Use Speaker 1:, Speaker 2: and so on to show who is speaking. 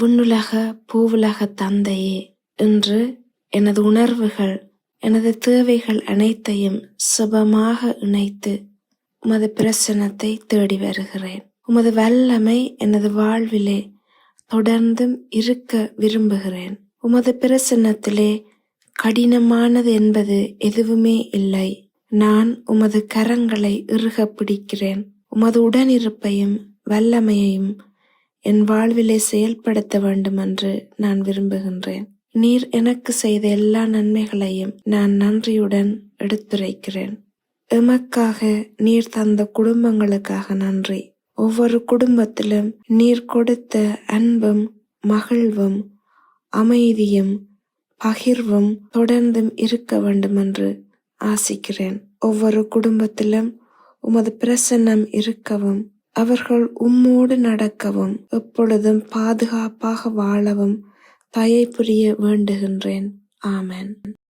Speaker 1: விண்ணுலக பூவுலக தந்தையே இன்று எனது உணர்வுகள் எனது தேவைகள் அனைத்தையும் சுபமாக இணைத்து உமது பிரசனத்தை தேடி வருகிறேன். உமது வல்லமை எனது வாழ்விலே தொடர்ந்தும் இருக்க விரும்புகிறேன். உமது பிரசன்னத்திலே கடினமானது என்பது எதுவுமே இல்லை. நான் உமது கரங்களை இறுக பிடிக்கிறேன். உமது உடனிருப்பையும் வல்லமையையும் என் வாழ்விலே செயல்படுத்த வேண்டும் என்று நான் விரும்புகின்றேன். நீர் எனக்கு செய்த எல்லா நன்மைகளையும் நான் நன்றியுடன் எடுத்துரைக்கிறேன். எமக்காக நீர் தந்த குடும்பங்களுக்காக நன்றி. ஒவ்வொரு குடும்பத்திலும் நீர் கொடுத்த அன்பும் மகிழ்வும் அமைதியும் பகிர்வும் தொடர்ந்தும் இருக்க வேண்டும் என்று ஆசிக்கிறேன். ஒவ்வொரு குடும்பத்திலும் உமது பிரசன்னம் இருக்கவும் அவர்கள் உம்மோடு நடக்கவும் எப்பொழுதும் பாதுகாப்பாக வாழவும் தயை புரிய வேண்டுகின்றேன். ஆமென்.